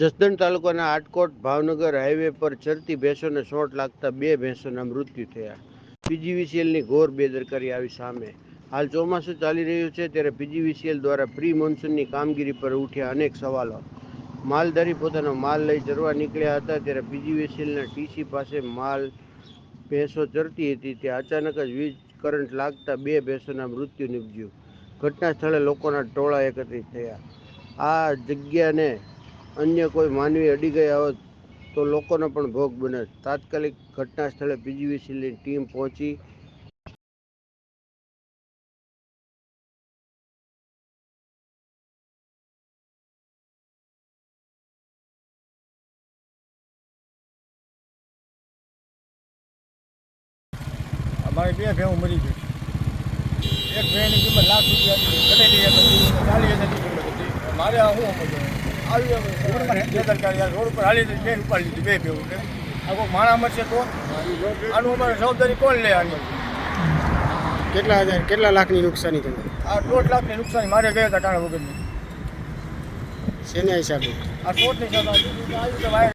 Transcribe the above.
જસદણ તાલુકાના આટકોટ ભાવનગર હાઈવે પર ચરતી ભેંસોને શોટ લાગતા બે ભેંસોના મૃત્યુ થયા. પીજીવીસીએલની ઘોર બેદરકારી આવી સામે. હાલ ચોમાસું ચાલી રહ્યું છે ત્યારે પીજીવીસીએલ દ્વારા પ્રી મોન્સૂનની કામગીરી પર ઉઠ્યા અનેક સવાલો. માલધારી પોતાનો માલ લઈ ચરવા નીકળ્યા હતા ત્યારે પીજીવીસીએલના ટીસી પાસે માલ, ભેંસો ચરતી હતી. ત્યાં અચાનક જ વીજ કરંટ લાગતા બે ભેંસોના મૃત્યુ નીપજ્યું. ઘટના સ્થળે લોકોના ટોળા એકત્રિત થયા. આ જગ્યાને અન્ય કોઈ માનવી અડી ગયા હોત તો લોકોનો પણ ભોગ બને. તાત્કાલિક ઘટના સ્થળે પીજીવીસીની ટીમ પહોંચી. અમારી બે ભેવું મરી ગઈ એક ભેણની કિંમત લાખ રૂપિયા હતી. મારે શું આવી રોડ પર બેદરકારી આ રોડ હાલી હતી બેન ઉપાડી લીધી બે ભેવું છે આ માણા મરશે તો? આનું અમારે જવાબદારી કોણ લે આની? કેટલા હજાર કેટલા લાખની નુકસાની તમે આ દોઢ લાખની નુકસાની મારે ગયા હતા કાણા વગરની. શેના હિસાબે? આ